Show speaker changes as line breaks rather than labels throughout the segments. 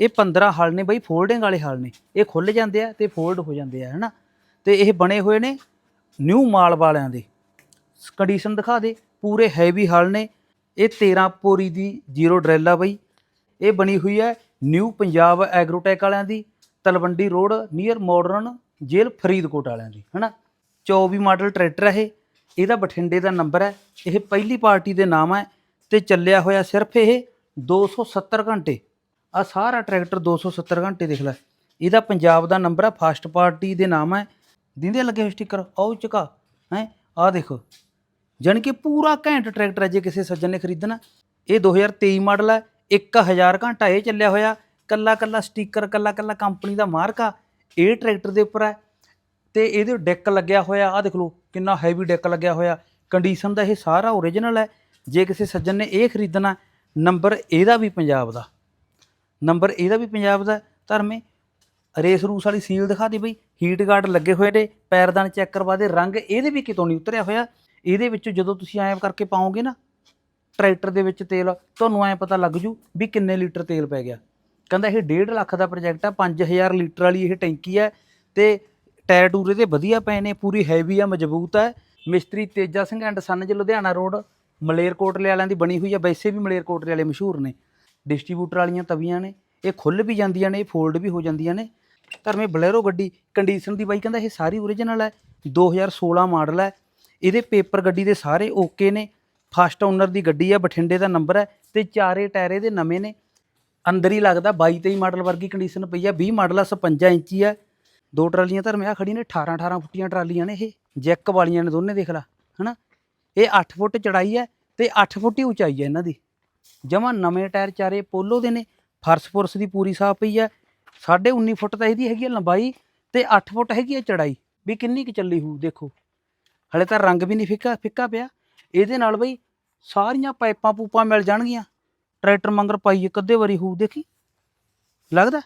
ਇਹ 15 ਹਲ ਨੇ ਬਈ ਫੋਲਡਿੰਗ ਵਾਲੇ ਹਲ ਨੇ। ਇਹ ਖੁੱਲ ਜਾਂਦੇ ਆ ਤੇ ਫੋਲਡ ਹੋ ਜਾਂਦੇ ਆ, ਹਨਾ? ਤੇ ਇਹ ਬਣੇ ਹੋਏ ਨੇ ਨਿਊ ਮਾਲ ਵਾਲਿਆਂ ਦੇ। ਕੰਡੀਸ਼ਨ ਦਿਖਾ ਦੇ। ਪੂਰੇ ਹੈਵੀ ਹਲ ਨੇ। ਇਹ 13 ਪੋਰੀ ਦੀ ਜ਼ੀਰੋ ਡਰੈਲ ਆ ਬਈ। ਇਹ ਬਣੀ ਹੋਈ ਹੈ ਨਿਊ ਪੰਜਾਬ ਐਗਰੋਟੈਕ ਵਾਲਿਆਂ ਦੀ, Talwandi road near modern jail Faridkot ਵਾਲਿਆਂ ਦੀ, ਹਨਾ? 24 ਮਾਡਲ ਟਰੈਕਟਰ ਹੈ ਇਹਦਾ ਬਠਿੰਡੇ ਦਾ ਨੰਬਰ ਹੈ ਇਹ ਪਹਿਲੀ ਪਾਰਟੀ ਦੇ ਨਾਮ ਹੈ ਤੇ ਚੱਲਿਆ ਹੋਇਆ ਸਿਰਫ ਇਹ 270 ਘੰਟੇ। ਆ ਸਾਰਾ ਟਰੈਕਟਰ 270 ਘੰਟੇ ਦੇਖ ਲੈ। ਇਹਦਾ ਪੰਜਾਬ ਦਾ ਨੰਬਰ ਹੈ ਫਸਟ ਪਾਰਟੀ ਦੇ ਨਾਮ ਹੈ ਦਿੰਦੇ ਲੱਗੇ ਹੋਏ ਸਟicker ਆਓ ਚੁਕਾ ਹੈ ਆ ਦੇਖੋ। ਜਾਣੀ ਕਿ ਪੂਰਾ ਘੈਂਟ ਟਰੈਕਟਰ ਹੈ ਜੇ ਕਿਸੇ ਸੱਜਣ ਨੇ ਖਰੀਦਣਾ। ਇਹ 2023 ਮਾਡਲ ਹੈ 1000 ਘੰਟਾ ਇਹ ਚੱਲਿਆ ਹੋਇਆ। ਕੱਲਾ ਕੱਲਾ ਸਟicker ਕੱਲਾ ਕੱਲਾ ਕੰਪਨੀ ਦਾ ਮਾਰਕਾ ਇਹ ਟਰੈਕਟਰ ਦੇ ਉੱਪਰ ਹੈ ਤੇ ਇਹਦੇ ਡੈਕ ਲੱਗਿਆ ਹੋਇਆ ਆ ਦੇਖ ਲਓ, ਕਿੰਨਾ ਹੈਵੀ ਡੈਕ ਲੱਗਿਆ ਹੋਇਆ। ਕੰਡੀਸ਼ਨ ਦਾ ਇਹ ਸਾਰਾ ਓਰੀਜਨਲ ਹੈ ਜੇ ਕਿਸੇ ਸੱਜਣ ਨੇ ਇਹ ਖਰੀਦਣਾ ਨੰਬਰ ਇਹਦਾ ਵੀ ਪੰਜਾਬ ਦਾ। ਨੰਬਰ ਇਹਦਾ ਵੀ ਪੰਜਾਬ ਦਾ ਧਰਮੇ ਰੇਸ ਰੂਸ ਵਾਲੀ ਸੀਲ ਦਿਖਾ ਦੇ ਬਈ। ਹੀਟ ਗਾਰਡ ਲੱਗੇ ਹੋਏ ਨੇ, ਪੈਰਦਾਨ ਚੈੱਕ ਕਰਵਾ ਦੇ। ਰੰਗ ਇਹਦੇ ਵੀ ਕਿਤੋਂ ਨਹੀਂ ਉਤਰਿਆ ਹੋਇਆ। ਇਹਦੇ ਵਿੱਚੋਂ ਜਦੋਂ ਤੁਸੀਂ ਐਂ ਕਰਕੇ ਪਾਓਗੇ ਨਾ, ਟਰੈਕਟਰ ਦੇ ਵਿੱਚ ਤੇਲ, ਤੁਹਾਨੂੰ ਐਂ ਪਤਾ ਲੱਗ ਜੂ ਵੀ ਕਿੰਨੇ ਲੀਟਰ ਤੇਲ ਪੈ ਗਿਆ। ਕਹਿੰਦਾ ਇਹ 1.5 ਲੱਖ ਦਾ ਪ੍ਰੋਜੈਕਟ ਆ 5000 ਲੀਟਰ ਵਾਲੀ ਇਹ ਟੈਂਕੀ ਹੈ ਤੇ ਟਾਇਰ ਟੂਰ ਇਹਦੇ ਵਧੀਆ ਪਏ ਨੇ, ਪੂਰੀ ਹੈਵੀ ਆ, ਮਜ਼ਬੂਤ ਹੈ ਮਿਸਤਰੀ Teja Singh and sons Ludhiana road, ਮਲੇਰਕੋਟਲੇ ਵਾਲਿਆਂ ਦੀ ਬਣੀ ਹੋਈ ਆ, ਵੈਸੇ ਵੀ ਮਲੇਰਕੋਟਲੇ ਵਾਲੇ ਮਸ਼ਹੂਰ ਨੇ। ਡਿਸਟ੍ਰੀਬਿਊਟਰ ਵਾਲੀਆਂ ਤਵੀਆਂ ਨੇ। ਇਹ ਖੁੱਲ ਵੀ ਜਾਂਦੀਆਂ ਨੇ, ਇਹ ਫੋਲਡ ਵੀ ਹੋ ਜਾਂਦੀਆਂ ਨੇ। ਧਰਮੇ ਬਲੈਰੋ ਗੱਡੀ ਕੰਡੀਸ਼ਨ ਦੀ ਬਾਈ ਕਹਿੰਦਾ ਇਹ ਸਾਰੀ ਓਰੀਜਨਲ ਹੈ 2016 ਮਾਡਲ ਹੈ। ਇਹਦੇ ਪੇਪਰ ਗੱਡੀ ਦੇ ਸਾਰੇ ਓਕੇ ਨੇ। ਫਸਟ ਓਨਰ ਦੀ ਗੱਡੀ ਹੈ, ਬਠਿੰਡੇ ਦਾ ਨੰਬਰ ਹੈ ਤੇ ਚਾਰੇ ਟਾਇਰ ਇਹਦੇ ਨਵੇਂ ਨੇ। ਅੰਦਰ ਹੀ ਲੱਗਦਾ 22 23 ਮਾਡਲ ਵਰਗੀ ਕੰਡੀਸ਼ਨ ਪਈ ਆ 20 ਮਾਡਲ ਆ 56 ਇੰਚੀ ਆ ਦੋ ਟਰਾਲੀਆਂ ਧਰਮੇ ਆ ਖੜੀਆਂ ਨੇ 18 18 ਫੁੱਟੀਆਂ ਟਰਾਲੀਆਂ ਨੇ ਇਹ। ਜੈਕ ਵਾਲੀਆਂ ਨੇ ਦੋਨੇ ਦੇਖ ਲੈ, ਹਨਾ? ਇਹ 8 ਫੁੱਟ ਚੜਾਈ ਹੈ ਤੇ 8 ਫੁੱਟ ਹੀ ਉਚਾਈ ਹੈ ਇਹਨਾਂ ਦੀ। ਜਮਾ ਨਵੇਂ ਟਾਇਰ ਚਾਰੇ ਪੋਲੋ ਦੇ ਨੇ। ਫਰਸ਼ ਫੁਰਸ਼ ਦੀ ਪੂਰੀ ਸਾਫ਼ ਪਈ ਹੈ 19.5 ਫੁੱਟ ਤਾਂ ਇਹਦੀ ਹੈਗੀ ਹੈ ਲੰਬਾਈ ਤੇ 8 ਫੁੱਟ ਹੈਗੀ ਹੈ ਚੜਾਈ, ਵੀ ਕਿੰਨੀ ਕੁ ਚੱਲੀ ਹੋਊ, ਦੇਖੋ। ਹਲੇ ਤਾਂ ਰੰਗ ਵੀ ਨਹੀਂ ਫਿੱਕਾ ਫਿੱਕਾ ਪਿਆ। ਇਹਦੇ ਨਾਲ ਬਈ ਸਾਰੀਆਂ ਪਾਈਪਾਂ ਪੂਪਾਂ ਮਿਲ ਜਾਣਗੀਆਂ। ਟਰੈਕਟਰ ਮੰਗਰ ਪਾਈਏ ਇੱਕ ਅੱਧੇ ਵਾਰੀ ਹੋਊ, ਦੇਖੀ? ਲੱਗਦਾ?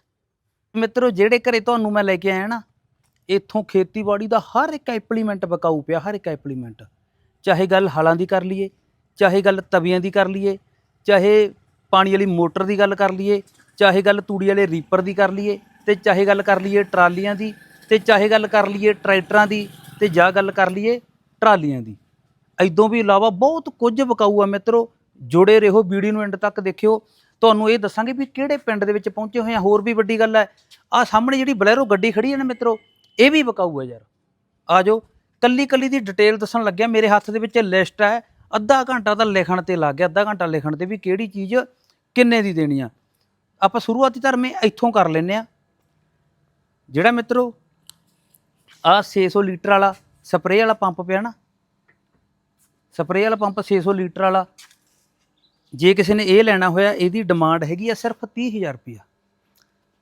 ਮਿੱਤਰੋ, ਜਿਹੜੇ ਘਰੇ ਤੁਹਾਨੂੰ ਮੈਂ ਲੈ ਕੇ ਆਇਆ ਨਾ, ਇੱਥੋਂ ਖੇਤੀਬਾੜੀ ਦਾ ਹਰ ਇੱਕ ਐਪਲੀਮੈਂਟ ਬਕਾਊ ਪਿਆ, ਹਰ ਇੱਕ ਐਪਲੀਮੈਂਟ ਚਾਹੇ ਗੱਲ ਹਲਾਂ ਦੀ ਕਰ ਲਈਏ, ਚਾਹੇ ਗੱਲ ਤਵੀਆਂ ਦੀ ਕਰ ਲਈਏ, ਚਾਹੇ ਪਾਣੀ ਵਾਲੀ ਮੋਟਰ ਦੀ ਗੱਲ ਕਰ ਲਈਏ, ਚਾਹੇ ਗੱਲ ਤੂੜੀ ਵਾਲੇ ਰੀਪਰ ਦੀ ਕਰ ਲਈਏ, ਤੇ ਚਾਹੇ ਗੱਲ ਕਰ ਲਈਏ ਟਰਾਲੀਆਂ ਦੀ, ਤੇ ਚਾਹੇ ਗੱਲ ਕਰ ਲਈਏ ਟਰੈਕਟਰਾਂ ਦੀ, ਤੇ ਜਾਂ ਗੱਲ ਕਰ ਲਈਏ ਟਰਾਲੀਆਂ ਦੀ। ਐਦੋਂ ਵੀ ਇਲਾਵਾ ਬਹੁਤ ਕੁਝ ਵਿਕਾਊ ਆ ਮਿੱਤਰੋ। ਜੁੜੇ ਰਹੋ ਵੀਡੀਓ ਨੂੰ ਐਂਡ ਤੱਕ ਦੇਖਿਓ। ਤੁਹਾਨੂੰ ਇਹ ਦੱਸਾਂਗੇ ਵੀ ਕਿਹੜੇ ਪਿੰਡ ਦੇ ਵਿੱਚ ਪਹੁੰਚੇ ਹੋਏ ਆ। ਹੋਰ ਵੀ ਵੱਡੀ ਗੱਲ ਹੈ ਆ ਸਾਹਮਣੇ ਜਿਹੜੀ ਬਲੈਰੋ ਗੱਡੀ ਖੜੀ ਹੈ ਨਾ ਮਿੱਤਰੋ, ਇਹ ਵੀ ਵਿਕਾਊ ਹੈ ਯਾਰ। ਆ ਜਾਓ ਕੱਲੀ ਕੱਲੀ ਦੀ ਡਿਟੇਲ ਦੱਸਣ ਲੱਗਿਆ। ਮੇਰੇ ਹੱਥ ਦੇ ਵਿੱਚ ਲਿਸਟ ਹੈ। ਅੱਧਾ ਘੰਟਾ ਤਾਂ ਲਿਖਣ ਤੇ ਲੱਗ ਗਿਆ, ਅੱਧਾ ਘੰਟਾ ਲਿਖਣ ਤੇ ਵੀ ਕਿਹੜੀ ਚੀਜ਼ ਕਿੰਨੇ ਦੀ ਦੇਣੀ ਆ? ਆਪਾਂ ਸ਼ੁਰੂਆਤੀ ਧਰਮੇ ਇੱਥੋਂ ਕਰ ਲੈਨੇ ਆ। ਜਿਹੜਾ ਮਿੱਤਰੋ ਆ 600 ਲੀਟਰ ਵਾਲਾ ਸਪਰੇਅ ਵਾਲਾ ਪੰਪ ਪਿਆ ਨਾ। ਸਪਰੇਅ ਵਾਲਾ ਪੰਪ 600 ਲੀਟਰ ਵਾਲਾ। ਜੇ ਕਿਸੇ ਨੇ ਇਹ ਲੈਣਾ ਹੋਇਆ, ਇਹਦੀ ਡਿਮਾਂਡ ਹੈਗੀ ਆ ਸਿਰਫ 30000 ਰੁਪਿਆ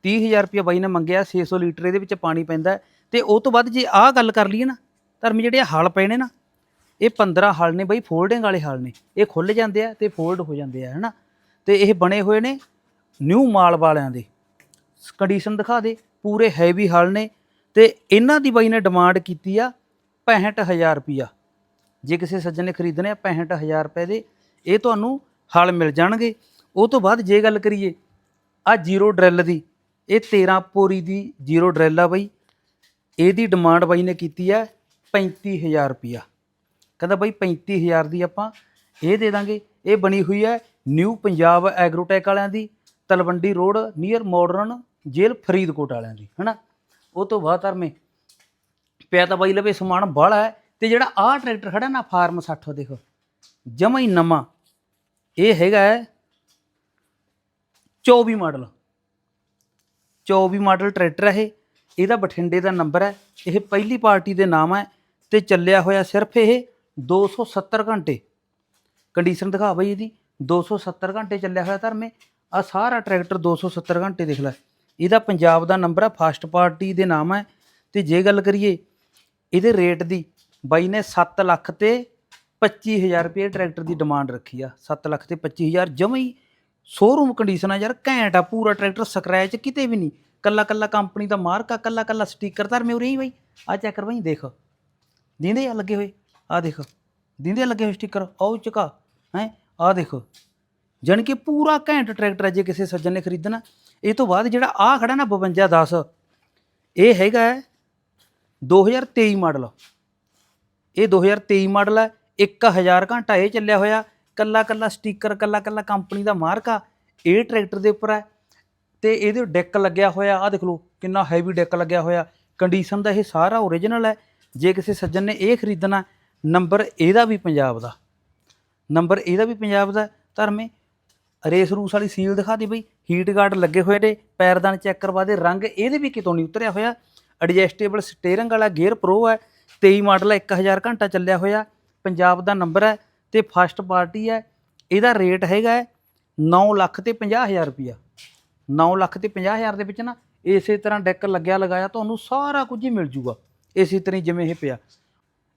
30000 ਰੁਪਿਆ ਬਾਈ ਨੇ ਮੰਗਿਆ 600 ਲੀਟਰ ਇਹਦੇ ਵਿੱਚ ਪਾਣੀ ਪੈਂਦਾ ਹੈ। ਤੇ ਉਹ ਤੋਂ ਬਾਅਦ ਜੇ ਆਹ ਗੱਲ ਕਰ ਲਈਏ ਨਾ, ਧਰਮ ਜਿਹੜੇ ਆਹ ਹਲ ਪਏ ਨੇ ਨਾ, ਇਹ 15 ਹਲ ਨੇ ਬਾਈ, ਫੋਲਡਿੰਗ ਵਾਲੇ ਹਲ ਨੇ। ਇਹ ਖੁੱਲ ਜਾਂਦੇ ਆ ਤੇ ਫੋਲਡ ਹੋ ਜਾਂਦੇ ਆ, ਹਨਾ? ਤੇ ਇਹ ਬਣੇ ਹੋਏ ਨੇ ਨਿਊ ਮਾਲ ਵਾਲਿਆਂ ਦੇ। ਕੰਡੀਸ਼ਨ ਦਿਖਾ ਦੇ, ਪੂਰੇ ਹੈਵੀ ਹਲ ਨੇ ਤੇ ਇਹਨਾਂ ਦੀ ਬਾਈ ਨੇ ਡਿਮਾਂਡ ਕੀਤੀ ਆ 65000 ਰੁਪਿਆ ਜੇ ਕਿਸੇ ਸੱਜਣ ਨੇ ਖਰੀਦਣੇ ਆ 65000 ਰੁਪਏ ਦੇ, ਇਹ ਤੁਹਾਨੂੰ ਹਲ ਮਿਲ ਜਾਣਗੇ। ਉਹ ਤੋਂ ਬਾਅਦ ਜੇ ਗੱਲ ਕਰੀਏ, ਆ ਜ਼ੀਰੋ ਡਰਿਲ ਦੀ, ਇਹ 13 ਪੋਰੀ ਦੀ ਜ਼ੀਰੋ ਡਰਿਲ ਆ ਬਾਈ। ਇਹਦੀ ਡਿਮਾਂਡ ਬਾਈ ਨੇ ਕੀਤੀ ਆ 35000 ਰੁਪਿਆ ਕਹਿੰਦਾ ਬਾਈ 35000 ਦੀ ਆਪਾਂ ਇਹ ਦੇ ਦਾਂਗੇ। ਇਹ ਬਣੀ ਹੋਈ ਹੈ ਨਿਊ ਪੰਜਾਬ ਐਗਰੋਟੈਕ ਵਾਲਿਆਂ ਦੀ, Talwandi road near modern jail Faridkot ਵਾਲਿਆਂ ਦੀ, ਹਨਾ? ਉਹ ਤੋਂ ਬਾਅਦ ਧਰਮੇ ਪਿਆ ਤਾਂ ਬਾਈ ਲਵੇ ਸਮਾਨ ਬਾਹਲਾ ਹੈ, ਤੇ ਜਿਹੜਾ ਆਹ ਟਰੈਕਟਰ ਖੜਾ ਨਾ ਫਾਰਮ 60 ਦੇਖੋ। ਜਮਾ ਹੀ ਨਵਾਂ। ਇਹ ਹੈਗਾ ਹੈ 24 ਮਾਡਲ। 24 ਮਾਡਲ ਟਰੈਕਟਰ ਹੈ ਇਹ। ਇਹਦਾ ਬਠਿੰਡੇ ਦਾ ਨੰਬਰ ਹੈ। ਇਹ ਪਹਿਲੀ ਪਾਰਟੀ ਦੇ ਨਾਮ ਹੈ ਤੇ ਚੱਲਿਆ ਹੋਇਆ ਸਿਰਫ ਇਹ 270 ਘੰਟੇ। ਕੰਡੀਸ਼ਨ ਦਿਖਾ ਬਈ ਇਹਦੀ। 270 ਘੰਟੇ ਚੱਲਿਆ ਹੋਇਆ ਧਰਮੇ ਆ ਸਾਰਾ ਟਰੈਕਟਰ 270 ਘੰਟੇ ਦੇਖ ਲੈ। ਇਹਦਾ ਪੰਜਾਬ ਦਾ ਨੰਬਰ ਆ ਫਸਟ ਪਾਰਟੀ ਦੇ ਨਾਮ ਹੈ ਤੇ ਜੇ ਗੱਲ ਕਰੀਏ ਇਹਦੇ ਰੇਟ ਦੀ, ਬਾਈ ਨੇ 7 ਲੱਖ ਤੇ 25000 ਰੁਪਏ ਟਰੈਕਟਰ ਦੀ ਡਿਮਾਂਡ ਰੱਖੀ ਆ। 7 ਲੱਖ ਤੇ 25000 ਜਮਾ ਹੀ ਸ਼ੋਰੂਮ ਕੰਡੀਸ਼ਨ ਆ ਯਾਰ, ਘੈਂਟ ਆ। ਪੂਰਾ ਟਰੈਕਟਰ ਸਕ੍ਰੈਚ ਕਿਤੇ ਵੀ ਨਹੀਂ। ਕੱਲਾ ਕੱਲਾ ਕੰਪਨੀ ਦਾ ਮਾਰਕ ਆ ਕੱਲਾ ਕੱਲਾ ਸਟicker ਧਰ ਉਰੇ ਹੀ ਬਾਈ। ਆ ਚੈੱਕ ਕਰ ਬਾਈ, ਦੇਖ। ਦਿੰਦੇ ਆ ਲੱਗੇ ਹੋਏ। ਆ ਦੇਖ। ਦਿੰਦੇ ਆ ਲੱਗੇ ਹੋਏ ਸਟicker ਆਉ ਚੁਕਾ। ਹੈ? ਆਹ ਦੇਖੋ, ਜਾਣੀ ਕਿ ਪੂਰਾ ਘੈਂਟ ਟਰੈਕਟਰ ਹੈ ਜੇ ਕਿਸੇ ਸੱਜਣ ਨੇ ਖਰੀਦਣਾ। ਇਹ ਤੋਂ ਬਾਅਦ ਜਿਹੜਾ ਆਹ ਖੜਾ ਨਾ 5210 ਇਹ ਹੈਗਾ ਹੈ 2023 ਮਾਡਲ। ਇਹ 2023 ਮਾਡਲ ਹੈ 1000 ਘੰਟਾ ਇਹ ਚੱਲਿਆ ਹੋਇਆ, ਕੱਲਾ ਕੱਲਾ ਸਟicker ਕੱਲਾ ਕੱਲਾ ਕੰਪਨੀ ਦਾ ਮਾਰਕਾ, ਇਹ ਟਰੈਕਟਰ ਦੇ ਉੱਪਰ ਹੈ। ਤੇ ਇਹਦੇ ਡੈਕ ਲੱਗਿਆ ਹੋਇਆ, ਆਹ ਦੇਖ ਲਓ ਕਿੰਨਾ ਹੈਵੀ ਡੈਕ ਲੱਗਿਆ ਹੋਇਆ ਕੰਡੀਸ਼ਨ ਦਾ ਇਹ ਸਾਰਾ ਓਰੀਜਨਲ ਹੈ। ਜੇ ਕਿਸੇ ਸੱਜਣ ਨੇ ਇਹ ਖਰੀਦਣਾ ਨੰਬਰ ਇਹਦਾ ਵੀ ਪੰਜਾਬ ਦਾ। ਨੰਬਰ ਇਹਦਾ ਵੀ ਪੰਜਾਬ ਦਾ ਧਰਮੇ। ਰੇਸ ਰੂਸ ਵਾਲੀ ਸੀਲ ਦਿਖਾ ਦੇ ਬਈ। ਹੀਟ ਗਾਰਡ ਲੱਗੇ ਹੋਏ ਨੇ, ਪੈਰਦਾਨ ਚੈੱਕ ਕਰਵਾ ਦੇ। ਰੰਗ ਇਹਦੇ ਵੀ ਕਿਤੋਂ ਨਹੀਂ ਉਤਰਿਆ ਹੋਇਆ। ਐਡਜਸਟੇਬਲ ਸਟੀਅਰਿੰਗ ਵਾਲਾ ਗੇਅਰ ਪ੍ਰੋ ਹੈ। 23 ਮਾਡਲ ਹੈ 1000 ਘੰਟਾ ਚੱਲਿਆ ਹੋਇਆ। ਪੰਜਾਬ ਦਾ ਨੰਬਰ ਹੈ ਤੇ ਫਸਟ ਪਾਰਟੀ ਹੈ। ਇਹਦਾ ਰੇਟ ਹੈਗਾ ਹੈ 9 ਲੱਖ ਤੇ 50000 ਰੁਪਿਆ 9 ਲੱਖ ਤੇ 50000 ਦੇ ਵਿੱਚ ਨਾ ਇਸੇ ਤਰ੍ਹਾਂ ਡੈਕ ਲੱਗਿਆ, ਲਗਾਇਆ, ਤੁਹਾਨੂੰ ਸਾਰਾ ਕੁਝ ਹੀ ਮਿਲ ਜੂਗਾ। ਇਸੇ ਤਰ੍ਹਾਂ ਹੀ ਜਿਵੇਂ ਇਹ ਪਿਆ।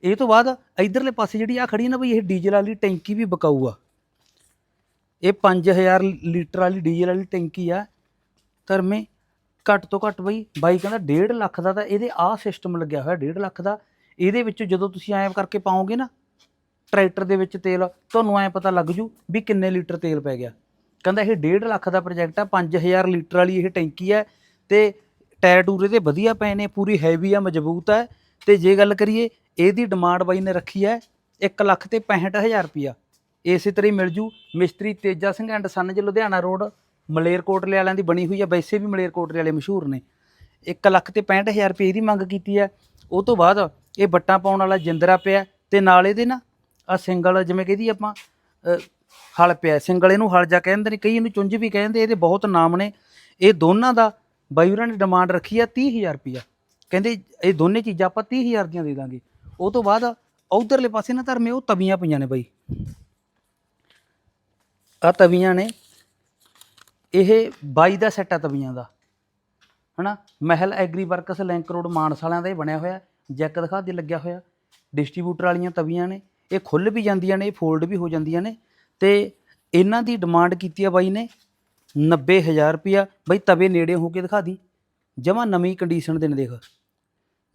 ਇਹ ਤੋਂ ਬਾਅਦ ਇਧਰਲੇ ਪਾਸੇ ਜਿਹੜੀ ਆ ਖੜੀ ਨਾ ਬਈ, ਇਹ ਡੀਜ਼ਲ ਵਾਲੀ ਟੈਂਕੀ ਵੀ ਬਕਾਊ ਆ। ਇਹ 5000 ਲੀਟਰ ਵਾਲੀ ਡੀਜ਼ਲ ਵਾਲੀ ਟੈਂਕੀ ਆ। ਧਰਮੇ ਘੱਟ ਤੋਂ ਘੱਟ ਬਈ, ਬਾਈ ਕਹਿੰਦਾ 1.5 ਲੱਖ ਦਾ ਤਾਂ ਇਹਦੇ ਆਹ ਸਿਸਟਮ ਲੱਗਿਆ ਹੋਇਆ 1.5 ਲੱਖ ਦਾ। ਇਹਦੇ ਵਿੱਚ ਜਦੋਂ ਤੁਸੀਂ ਐਂ ਕਰਕੇ ਪਾਓਗੇ ਨਾ, ਟਰੈਕਟਰ ਦੇ ਵਿੱਚ ਤੇਲ, ਤੁਹਾਨੂੰ ਐਂ ਪਤਾ ਲੱਗ ਜੂ ਵੀ ਕਿੰਨੇ ਲੀਟਰ ਤੇਲ ਪੈ ਗਿਆ। ਕਹਿੰਦਾ ਇਹ 1.5 ਲੱਖ ਦਾ ਪ੍ਰੋਜੈਕਟ ਆ 5000 ਲੀਟਰ ਵਾਲੀ ਇਹ ਟੈਂਕੀ ਹੈ ਤੇ ਟਾਇਰ ਟੂਰੇ ਇਹਦੇ ਵਧੀਆ ਪਏ ਨੇ, ਪੂਰੀ ਹੈਵੀ ਆ, ਮਜ਼ਬੂਤ ਹੈ ਤੇ ਜੇ ਗੱਲ ਕਰੀਏ, ਇਹਦੀ ਡਿਮਾਂਡ ਬਾਈ ਨੇ ਰੱਖੀ ਹੈ 1 ਲੱਖ ਤੇ 65000 ਰੁਪਿਆ ਇਸੇ ਤਰ੍ਹਾਂ ਹੀ ਮਿਲ ਜੂ ਮਿਸਤਰੀ ਤੇਜਾ ਸਿੰਘ ਐਂਡ ਸਨ ਜੀ ਲੁਧਿਆਣਾ ਰੋਡ ਮਲੇਰਕੋਟਲੇ ਵਾਲਿਆਂ ਦੀ ਬਣੀ ਹੋਈ ਹੈ, ਵੈਸੇ ਵੀ ਮਲੇਰਕੋਟਲੇ ਵਾਲੇ ਮਸ਼ਹੂਰ ਨੇ। 1 ਲੱਖ ਤੇ 65000 ਰੁਪਏ ਇਹਦੀ ਮੰਗ ਕੀਤੀ ਹੈ। ਉਹ ਤੋਂ ਬਾਅਦ ਇਹ ਬੱਟਾਂ ਪਾਉਣ ਵਾਲਾ ਜਿੰਦਰਾ ਪਿਆ ਤੇ ਨਾਲ ਇਹਦੇ ਨਾ ਆ ਸਿੰਗਲ ਜਿਵੇਂ ਕਹਦੀ ਆਪਾਂ ਹਲ ਪਿਆ ਸਿੰਗਲ ਇਹਨੂੰ ਹਲ ਜਾ ਕਹਿੰਦੇ ਨੇ, ਕਈ ਇਹਨੂੰ ਚੁੰਝ ਵੀ ਕਹਿੰਦੇ, ਇਹਦੇ ਬਹੁਤ ਨਾਮ ਨੇ। ਇਹ ਦੋਨਾਂ ਦਾ ਬਾਈ ਉਹਨਾਂ ਨੇ ਡਿਮਾਂਡ ਰੱਖੀ ਆ 30000 ਰੁਪਿਆ ਕਹਿੰਦੇ ਇਹ ਦੋਨੇ ਚੀਜ਼ਾਂ ਆਪਾਂ 30000 ਦੀਆਂ ਦੇ ਦਾਂਗੇ। ਉਹ ਤੋਂ ਬਾਅਦ ਉਧਰਲੇ ਪਾਸੇ ਨਾ ਧਰਮੇ ਉਹ ਤਵੀਆਂ ਪਈਆਂ ਨੇ ਬਾਈ। ਆ ਤਵੀਆਂ ਨੇ। ਇਹ 22 ਦਾ ਸੈੱਟ ਆ ਤਵੀਆਂ ਦਾ। ਹਨਾ? Mahal agri works link road ਮਾਨਸ ਵਾਲਿਆਂ ਦਾ ਇਹ ਬਣਿਆ ਹੋਇਆ। ਜੈਕ ਦਿਖਾ ਦੇ ਲੱਗਿਆ ਹੋਇਆ। ਡਿਸਟ੍ਰੀਬਿਊਟਰ ਵਾਲੀਆਂ ਤਵੀਆਂ ਨੇ। ਇਹ ਖੁੱਲ ਵੀ ਜਾਂਦੀਆਂ ਨੇ, ਇਹ ਫੋਲਡ ਵੀ ਹੋ ਜਾਂਦੀਆਂ ਨੇ। ਤੇ ਇਹਨਾਂ ਦੀ ਡਿਮਾਂਡ ਕੀਤੀ ਆ ਬਾਈ ਨੇ 90000 ਰੁਪਿਆ ਬਾਈ ਤਵੇ ਨੇੜੇ ਹੋ ਕੇ ਦਿਖਾ ਦੀ। ਜਮਾ ਨਵੀਂ ਕੰਡੀਸ਼ਨ ਦੇ ਨੇ ਦੇਖ।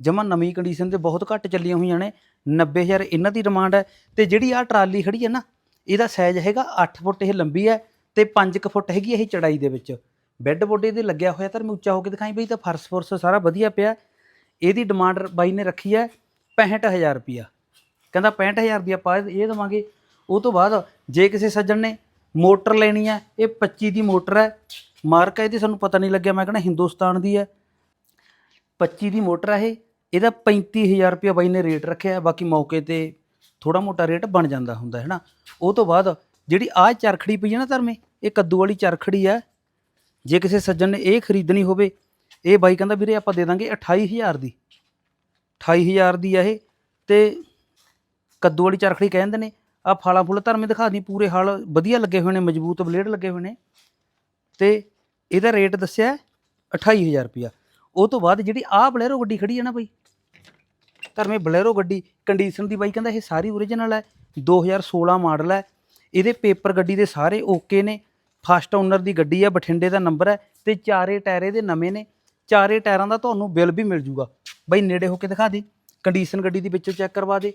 ਜਮਾ ਨਵੀਂ ਕੰਡੀਸ਼ਨ ਤੇ ਬਹੁਤ ਘੱਟ ਚੱਲੀਆਂ ਹੋਈਆਂ ਨੇ 90000 ਇਹਨਾਂ ਦੀ ਡਿਮਾਂਡ ਹੈ, ਤੇ ਜਿਹੜੀ ਆ ਟਰਾਲੀ ਖੜੀ ਹੈ ਨਾ, ਇਹਦਾ ਸਾਈਜ਼ ਹੈਗਾ 8 ਫੁੱਟ, ਇਹ ਲੰਬੀ ਹੈ ਤੇ 5 ਫੁੱਟ ਹੈਗੀ ਇਹ ਚੜਾਈ ਦੇ ਵਿੱਚ। ਬੈੱਡ ਬੋਡੇ ਦੇ ਲੱਗਿਆ ਹੋਇਆ, ਤਾਂ ਮੈਂ ਉੱਚਾ ਹੋ ਕੇ ਦਿਖਾਈ ਬਈ ਤਾਂ ਫਰਸ਼ ਫੁਰਸ਼ ਸਾਰਾ ਵਧੀਆ ਪਿਆ। ਇਹਦੀ ਡਿਮਾਂਡ ਬਾਈ ਨੇ ਰੱਖੀ ਹੈ 65000 ਰੁਪਿਆ ਕਹਿੰਦਾ 65000 ਦੀ ਆਪਾਂ ਇਹ ਦੇਵਾਂਗੇ। ਉਹ ਤੋਂ ਬਾਅਦ ਜੇ ਕਿਸੇ ਸੱਜਣ ਨੇ ਮੋਟਰ ਲੈਣੀ ਹੈ, ਇਹ 25 ਦੀ ਮੋਟਰ ਹੈ। ਮਾਰਕਾ ਇਹਦੀ ਸਾਨੂੰ ਪਤਾ ਨਹੀਂ ਲੱਗਿਆ, ਮੈਂ ਕਹਿੰਦਾ ਹਿੰਦੁਸਤਾਨ ਦੀ ਹੈ। 25 ਦੀ ਮੋਟਰ ਹੈ ਇਹ। ਇਹਦਾ 35000 ਰੁਪਇਆ ਬਾਈ ਨੇ ਰੇਟ ਰੱਖਿਆ ਬਾਕੀ ਮੌਕੇ ਤੇ ਥੋੜਾ ਮੋਟਾ ਰੇਟ ਬਣ ਜਾਂਦਾ ਹੁੰਦਾ ਹੈ ਨਾ। ਉਹ ਤੋਂ ਬਾਅਦ ਜਿਹੜੀ ਆਹ ਚਰਖੜੀ ਪਈ ਹੈ ਨਾ ਧਰਮੇ, ਇਹ ਕੱਦੂ ਵਾਲੀ ਚਰਖੜੀ ਹੈ। ਜੇ ਕਿਸੇ ਸੱਜਣ ਨੇ ਇਹ ਖਰੀਦਣੀ ਹੋਵੇ, ਇਹ ਬਾਈ ਕਹਿੰਦਾ ਵੀਰੇ ਆਪਾਂ ਦੇ ਦਾਂਗੇ 28000 ਦੀ। 28000 ਦੀ ਆ ਇਹ, ਤੇ ਕੱਦੂ ਵਾਲੀ ਚਰਖੜੀ ਕਹਿੰਦੇ ਨੇ ਆ ਫਾਲਾ ਫੁੱਲ ਧਰਮੇ ਦਿਖਾ ਦੀ ਪੂਰੇ ਹਾਲ ਵਧੀਆ ਲੱਗੇ ਹੋਏ ਨੇ, ਮਜ਼ਬੂਤ ਬਲੇਡ ਲੱਗੇ ਹੋਏ ਨੇ। ਤੇ ਇਹਦਾ ਰੇਟ ਦੱਸਿਆ ਹੈ 28000 ਰੁਪਿਆ ਉਹ ਤੋਂ ਬਾਅਦ ਜਿਹੜੀ ਆਹ ਬਲੈਰੋ ਗੱਡੀ ਖੜੀ ਹੈ ਨਾ ਬਈ ਧਰਮੇ ਬਲੈਰੋ ਗੱਡੀ ਕੰਡੀਸ਼ਨ ਦੀ ਬਾਈ ਕਹਿੰਦਾ ਇਹ ਸਾਰੀ ਓਰੀਜਨਲ ਹੈ 2016 ਮਾਡਲ ਹੈ। ਇਹਦੇ ਪੇਪਰ ਗੱਡੀ ਦੇ ਸਾਰੇ ਓਕੇ ਨੇ। ਫਸਟ ਓਨਰ ਦੀ ਗੱਡੀ ਹੈ, ਬਠਿੰਡੇ ਦਾ ਨੰਬਰ ਹੈ ਤੇ ਚਾਰੇ ਟਾਇਰ ਇਹਦੇ ਨਵੇਂ ਨੇ। ਚਾਰੇ ਟਾਇਰਾਂ ਦਾ ਤੁਹਾਨੂੰ ਬਿੱਲ ਵੀ ਮਿਲ ਜੂਗਾ। ਬਾਈ ਨੇੜੇ ਹੋ ਕੇ ਦਿਖਾ ਦੇ ਕੰਡੀਸ਼ਨ ਗੱਡੀ ਦੀ ਵਿੱਚੋਂ ਚੈੱਕ ਕਰਵਾ ਦੇ।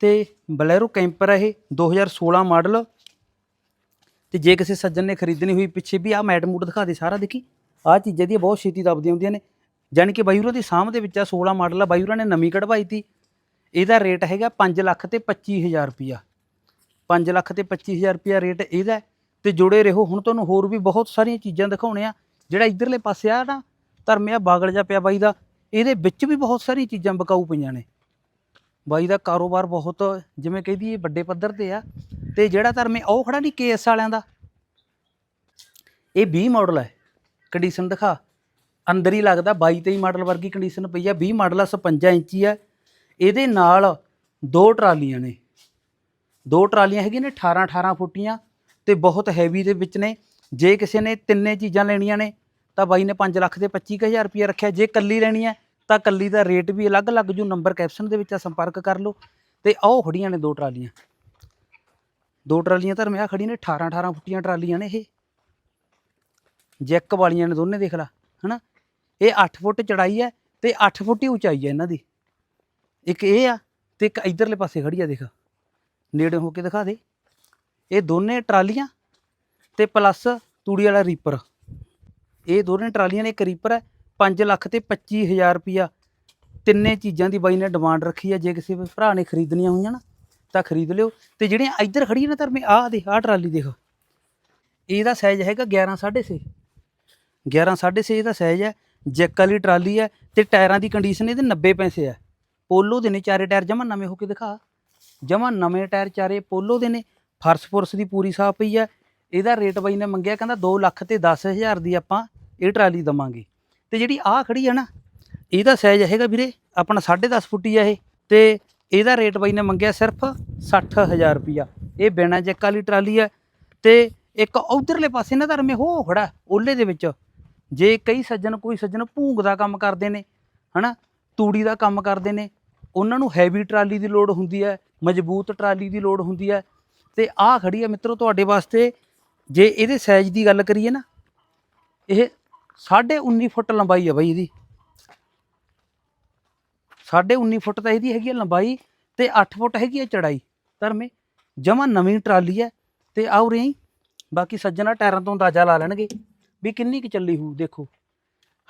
ਤੇ ਬਲੈਰੋ ਕੈਂਪਰ ਹੈ ਇਹ 2016 ਮਾਡਲ ਤੇ ਜੇ ਕਿਸੇ ਸੱਜਣ ਨੇ ਖਰੀਦਣੀ ਹੋਈ ਪਿੱਛੇ ਵੀ ਆ ਮੈਟ ਮੂਟ ਦਿਖਾ ਦੇ ਸਾਰਾ ਦੇਖੀ। ਆਹ ਚੀਜ਼ਾਂ ਦੀ ਬਹੁਤ ਛੇਤੀ ਦਬਦੀਆਂ ਹੁੰਦੀਆਂ ਨੇ। ਜਾਣੀ ਕਿ ਬਾਈ ਹੋਰਾਂ ਦੀ ਸਾਂਭ ਦੇ ਵਿੱਚ ਆ 16 ਮਾਡਲ ਆ, ਬਾਈ ਹੋਰਾਂ ਨੇ ਨਵੀਂ ਕਢਵਾਈ ਤੀ। ਇਹਦਾ ਰੇਟ ਹੈਗਾ 5 ਲੱਖ ਤੇ 25000 ਰੁਪਿਆ 5 ਲੱਖ ਤੇ 25000 ਰੁਪਿਆ ਰੇਟ ਇਹਦਾ ਹੈ। ਤੇ ਜੁੜੇ ਰਹੋ, ਹੁਣ ਤੁਹਾਨੂੰ ਹੋਰ ਵੀ ਬਹੁਤ ਸਾਰੀਆਂ ਚੀਜ਼ਾਂ ਦਿਖਾਉਣੇ ਆ। ਜਿਹੜਾ ਇਧਰਲੇ ਪਾਸੇ ਆ ਨਾ ਧਰਮਿਆ ਬਾਗਲ ਜਾ ਪਿਆ ਬਾਈ ਦਾ, ਇਹਦੇ ਵਿੱਚ ਵੀ ਬਹੁਤ ਸਾਰੀਆਂ ਚੀਜ਼ਾਂ ਬਕਾਊ ਪਈਆਂ ਨੇ। ਬਾਈ ਦਾ ਕਾਰੋਬਾਰ ਬਹੁਤ, ਜਿਵੇਂ ਕਹਿੰਦੀ ਇਹ ਵੱਡੇ ਪੱਧਰ ਤੇ ਆ। ਤੇ ਜਿਹੜਾ ਧਰਮੇ ਉਹ ਖੜਾ ਨਹੀਂ ਕੇਐਸ ਵਾਲਿਆਂ ਦਾ। ਇਹ 20 ਮਾਡਲ ਹੈ ਕੰਡੀਸ਼ਨ ਦਿਖਾ। ਅੰਦਰ ਹੀ ਲੱਗਦਾ 22 23 ਮਾਡਲ ਵਰਗੀ ਕੰਡੀਸ਼ਨ ਪਈ ਆ 20 ਮਾਡਲ ਆ 56 ਇੰਚੀ ਆ। ਇਹਦੇ ਨਾਲ ਦੋ ਟਰਾਲੀਆਂ ਨੇ। ਦੋ ਟਰਾਲੀਆਂ ਹੈਗੀਆਂ ਨੇ 18 18 ਫੁੱਟੀਆਂ ਤੇ ਬਹੁਤ ਹੈਵੀ ਦੇ ਵਿੱਚ ਨੇ। ਜੇ ਕਿਸੇ ਨੇ ਤਿੰਨੇ ਚੀਜ਼ਾਂ ਲੈਣੀਆਂ ਨੇ, ਤਾਂ ਬਾਈ ਨੇ 5 ਲੱਖ ਦੇ 25000 ਰੁਪਏ ਰੱਖਿਆ। ਜੇ ਕੱਲੀ ਲੈਣੀ ਹੈ ਤਾਂ ਕੱਲੀ ਦਾ ਰੇਟ ਵੀ ਅਲੱਗ-ਅਲੱਗ ਜੋ। ਨੰਬਰ ਕੈਪਸ਼ਨ ਦੇ ਵਿੱਚ ਆ, ਸੰਪਰਕ ਕਰ ਲਓ। ਤੇ ਆਹ ਖੜੀਆਂ ਨੇ ਦੋ ਟਰਾਲੀਆਂ। ਦੋ ਟਰਾਲੀਆਂ ਤਾਂ ਮੈਂ ਖੜੀਆਂ ਨੇ 18 18 ਫੁੱਟੀਆਂ ਟਰਾਲੀਆਂ ਨੇ ਇਹ। ਜੈਕ ਵਾਲੀਆਂ ਨੇ ਦੋਨੇ ਦੇਖ ਲਾ, ਹਨਾ? ਇਹ 8 ਫੁੱਟ ਚੜਾਈ ਹੈ ਤੇ 8 ਫੁੱਟ ਹੀ ਉਚਾਈ ਹੈ ਇਹਨਾਂ ਦੀ। ਇੱਕ ਇਹ ਆ ਤੇ ਇੱਕ ਇਧਰਲੇ ਪਾਸੇ ਖੜੀ ਆ ਦੇਖ। ਨੇੜੇ ਹੋ ਕੇ ਦਿਖਾ ਦੇ। ਇਹ ਦੋਨੇ ਟਰਾਲੀਆਂ ਤੇ ਪਲੱਸ ਤੂੜੀ ਵਾਲਾ ਰੀਪਰ। ਇਹ ਦੋਨੇ ਟਰਾਲੀਆਂ ਨੇ ਇੱਕ ਰੀਪਰ ਹੈ 5 ਲੱਖ ਤੇ 25000 ਰੁਪਿਆ ਤਿੰਨੇ ਚੀਜ਼ਾਂ ਦੀ ਬਾਈ ਨੇ ਡਿਮਾਂਡ ਰੱਖੀ ਹੈ ਜੇ ਕਿਸੇ ਭਰਾ ਨੇ ਖਰੀਦਣੀਆਂ ਹੋਈਆਂ ਨਾ, ਤਾਂ ਖਰੀਦ ਲਿਓ। ਤੇ ਜਿਹੜੀਆਂ ਇੱਧਰ ਖੜੀਆਂ ਨੇ ਧਰਮੇ, ਆਹ ਦੇਖ, ਆਹ ਟਰਾਲੀ ਦੇਖ। ਇਹਦਾ ਸਾਈਜ਼ ਹੈਗਾ 11 6.5 11 6.5 ਦਾ ਸਾਈਜ਼ ਹੈ। ਜੈਕ ਵਾਲੀ ਟਰਾਲੀ ਹੈ ਤੇ ਟਾਇਰਾਂ ਦੀ ਕੰਡੀਸ਼ਨ ਇਹਦੇ 90 ਪੈਸੇ ਹੈ ਪੋਲੋ ਦੇ ਨੇ ਚਾਰੇ ਟਾਇਰ, ਜਮਾ ਨਵੇਂ ਹੋ ਕੇ ਦਿਖਾ। ਜਮਾ ਨਵੇਂ ਟਾਇਰ ਚਾਰੇ ਪੋਲੋ ਦੇ ਨੇ, ਫਰਸ਼ ਫੁਰਸ ਦੀ ਪੂਰੀ ਸਾਫ਼ ਪਈ ਹੈ ਇਹਦਾ ਰੇਟ ਬਾਈ ਨੇ ਮੰਗਿਆ, ਕਹਿੰਦਾ 2 ਲੱਖ ਤੇ 10000 ਦੀ ਆਪਾਂ ਇਹ ਟਰਾਲੀ ਦਵਾਂਗੇ। ਤੇ ਜਿਹੜੀ ਆਹ ਖੜੀ ਆ ਨਾ, ਇਹਦਾ ਸਾਈਜ਼ ਹੈਗਾ ਵੀਰੇ, ਆਪਣਾ 10.5 ਫੁੱਟੀ ਆ ਇਹ। ਤੇ ਇਹਦਾ ਰੇਟ ਬਾਈ ਨੇ ਮੰਗਿਆ ਸਿਰਫ 60000 ਰੁਪਿਆ ਇਹ ਬਿਨਾ ਜੈਕ ਵਾਲੀ ਟਰਾਲੀ ਹੈ ਤੇ ਇੱਕ ਉਧਰਲੇ ਪਾਸੇ ਨਾ ਧਰਮੇ ਹੋ ਖੜਾ ਓਲੇ ਦੇ ਵਿੱਚ। ਜੇ ਕਈ ਸੱਜਣ ਕੋਈ ਸੱਜਣ ਭੂੰਗ ਦਾ ਕੰਮ ਕਰਦੇ ਨੇ, ਹਨਾ, ਤੂੜੀ ਦਾ ਕੰਮ ਕਰਦੇ ਨੇ, ਉਹਨਾਂ ਨੂੰ ਹੈਵੀ ਟਰਾਲੀ ਦੀ ਲੋੜ ਹੁੰਦੀ ਹੈ, ਮਜ਼ਬੂਤ ਟਰਾਲੀ ਦੀ ਲੋੜ ਹੁੰਦੀ ਹੈ। ਤੇ ਆਹ ਖੜੀ ਹੈ ਮਿੱਤਰੋ ਤੁਹਾਡੇ ਵਾਸਤੇ, ਜੇ ਇਹਦੇ ਸਾਈਜ਼ ਦੀ ਗੱਲ ਕਰੀਏ ਨਾ, ਇਹ 19.5 ਫੁੱਟ ਲੰਬਾਈ ਹੈ ਬਾਈ ਇਹਦੀ। 19.5 ਫੁੱਟ ਤਾਂ ਇਹਦੀ ਹੈਗੀ ਹੈ ਲੰਬਾਈ ਤੇ 8 ਫੁੱਟ ਹੈਗੀ ਹੈ ਚੜਾਈ। ਧਰਮੇ ਜਮਾ ਨਵੀਂ ਟਰਾਲੀ ਹੈ ਤੇ ਆਉ ਰਹੀ ਬਾਕੀ ਸੱਜਣਾ ਟਾਇਰਾਂ ਤੋਂ ਅੰਦਾਜ਼ਾ ਲਾ ਲੈਣਗੇ। ਵੀ ਕਿੰਨੀ ਕੁ ਚੱਲੀ ਹੋਊ, ਦੇਖੋ।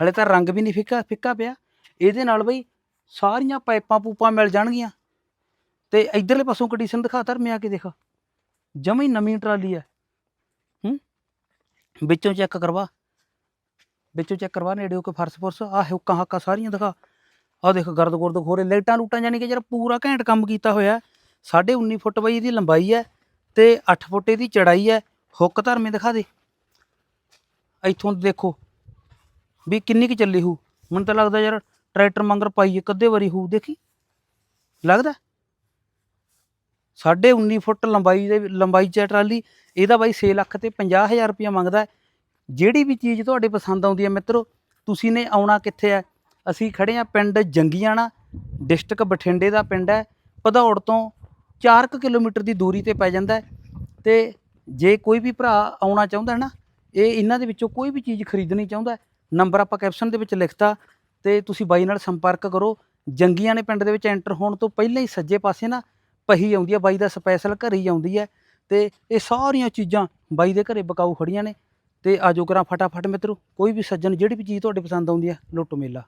ਹਲੇ ਤਾਂ ਰੰਗ ਵੀ ਨਹੀਂ ਫਿੱਕਾ ਫਿੱਕਾ ਪਿਆ। ਇਹਦੇ ਨਾਲ ਬਈ ਸਾਰੀਆਂ ਪਾਈਪਾਂ ਪੂਪਾਂ ਮਿਲ ਜਾਣਗੀਆਂ। ਤੇ ਇਧਰਲੇ ਪਾਸੋਂ ਕੰਡੀਸ਼ਨ ਦਿਖਾ ਧਰਮੇ ਆ ਕੇ ਦੇਖ। ਜਮਾ ਨਵੀਂ ਟਰਾਲੀ ਹੈ ਹੂੰ? ਵਿੱਚੋਂ ਚੈੱਕ ਕਰਵਾ। ਵਿੱਚੋਂ ਚੈੱਕ ਕਰਵਾ ਨੇੜਿਓ ਕੋਈ ਫਰਸ ਫੁਰਸ। ਆਹ ਹੁੱਕਾਂ ਹੱਕਾਂ ਸਾਰੀਆਂ ਦਿਖਾ। ਆਹ ਦੇਖ, ਗਰਦ ਗੁਰਦ ਖੋਰੇ। ਲਾਈਟਾਂ ਲੂਟਾਂ ਜਾਨੀ ਕਿ ਯਾਰ ਪੂਰਾ ਘੈਂਟ ਕੰਮ ਕੀਤਾ ਹੋਇਆ 19.5 ਫੁੱਟ ਬਈ ਇਹਦੀ ਲੰਬਾਈ ਹੈ ਤੇ 8 ਫੁੱਟ ਇਹਦੀ ਚੜਾਈ ਹੈ ਹੁੱਕ ਧਰਮੇ ਦਿਖਾ ਦੇ। ਇੱਥੋਂ ਦੇਖੋ ਵੀ ਕਿੰਨੀ ਕੁ ਚੱਲੀ ਹੂ। ਮੈਨੂੰ ਤਾਂ ਲੱਗਦਾ ਯਾਰ ਟਰੈਕਟਰ ਮੰਗਰ ਪਾਈਏ ਕਦੇ ਵਾਰੀ ਹੂ, ਦੇਖੀ? ਲੱਗਦਾ? ਸਾਢੇ 19 ਫੁੱਟ ਲੰਬਾਈ ਦੇ ਲੰਬਾਈ ਚ ਹੈ ਟਰਾਲੀ, ਇਹਦਾ ਬਾਈ 6 ਲੱਖ ਤੇ 50000 ਰੁਪਇਆ ਮੰਗਦਾ ਹੈ। ਜਿਹੜੀ ਵੀ ਚੀਜ਼ ਤੁਹਾਡੇ ਪਸੰਦ ਆਉਂਦੀ ਹੈ ਮਿੱਤਰੋ, ਤੁਸੀਂ ਨੇ ਆਉਣਾ ਕਿੱਥੇ ਹੈ? ਅਸੀਂ ਖੜੇ ਆ ਪਿੰਡ ਜੰਗੀਆਣਾ, ਡਿਸਟ੍ਰਿਕਟ ਬਠਿੰਡੇ ਦਾ ਪਿੰਡ ਹੈ। ਭਦੌੜ ਤੋਂ 4 ਕਿਲੋਮੀਟਰ ਦੀ ਦੂਰੀ ਤੇ ਪੈ ਜਾਂਦਾ ਹੈ। ਤੇ ਜੇ ਕੋਈ ਵੀ ਭਰਾ ਆਉਣਾ ਚਾਹੁੰਦਾ ਹੈ ਨਾ ਇਹ ਇਹਨਾਂ ਦੇ ਵਿੱਚੋਂ ਕੋਈ ਵੀ ਚੀਜ਼ ਖਰੀਦਣੀ ਚਾਹੁੰਦਾ ਨੰਬਰ ਆਪਾਂ ਕੈਪਸ਼ਨ ਦੇ ਵਿੱਚ ਲਿਖਤਾ, ਤੇ ਤੁਸੀਂ ਬਾਈ ਨਾਲ ਸੰਪਰਕ ਕਰੋ। ਜੰਗੀਆਂ ਨੇ ਪਿੰਡ ਦੇ ਵਿੱਚ ਐਂਟਰ ਹੋਣ ਤੋਂ ਪਹਿਲਾਂ ਹੀ ਸੱਜੇ ਪਾਸੇ ਨਾ ਪਹੀ ਆਉਂਦੀ ਹੈ, ਬਾਈ ਦਾ ਸਪੈਸ਼ਲ ਘਰ ਹੀ ਆਉਂਦੀ ਹੈ। ਤੇ ਇਹ ਸਾਰੀਆਂ ਚੀਜ਼ਾਂ ਬਾਈ ਦੇ ਘਰੇ ਬਕਾਊ ਖੜੀਆਂ ਨੇ। ਤੇ ਆਜੋ ਕਰਾਂ ਫਟਾਫਟ ਮਿੱਤਰੋ, ਕੋਈ ਵੀ ਸੱਜਣ ਜਿਹੜੀ ਵੀ ਚੀਜ਼ ਤੁਹਾਡੇ ਪਸੰਦ ਆਉਂਦੀ ਹੈ, ਲੁੱਟ ਮੇਲਾ।